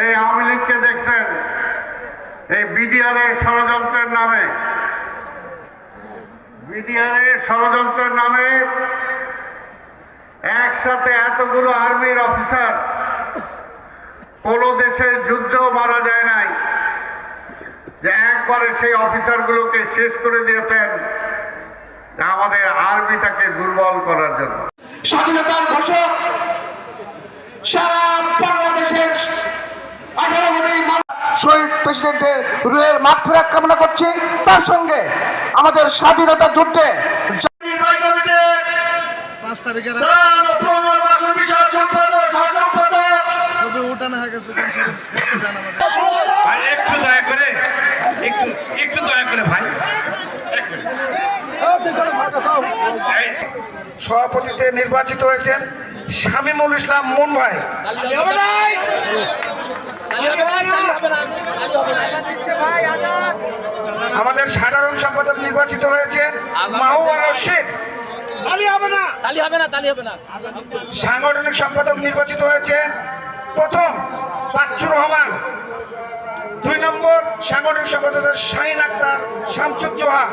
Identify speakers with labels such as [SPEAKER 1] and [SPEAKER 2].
[SPEAKER 1] এই আওয়ামী লীগকে দেখছেন? এই বিডিআরের ষড়যন্ত্রের নামে। বিডিআরের ষড়যন্ত্রের নামে একসাথে এতগুলো আর্মির অফিসার কোনো দেশের যুদ্ধেও মারা যায় নাই। যে একবারে সেই অফিসারগুলোকে শেষ করে দিয়েছেন আমাদের আর্মিটাকে দুর্বল করার জন্য।
[SPEAKER 2] স্বাধীনতার ঘোষক, সারা শহীদ প্রেসিডেন্টের রুহের মাঠ কামনা করছি। তার সঙ্গে আমাদের স্বাধীনতা যুদ্ধে
[SPEAKER 3] পাঁচ তারিখের ছবি উঠানো হয়ে গেছে দেখতে দেন আমাদের।
[SPEAKER 4] ভাই একটু দয়া করে একটু একটু দয়া করে ভাই এই,
[SPEAKER 2] সভাপতিতে নির্বাচিত হয়েছেন শামীমুল ইসলাম মুন ভাই। আমাদের সাধারণ সম্পাদক নির্বাচিত হয়েছে মাহবুব রশিদ
[SPEAKER 5] তালি হবে না। তালি হবে না
[SPEAKER 2] সাংগঠনিক সম্পাদক নির্বাচিত হয়েছে প্রথম পাচ্ছু রহমান। দুই নম্বর সাংগঠনিক সম্পাদক শাহিন আক্তার শামসুজ্জোহা।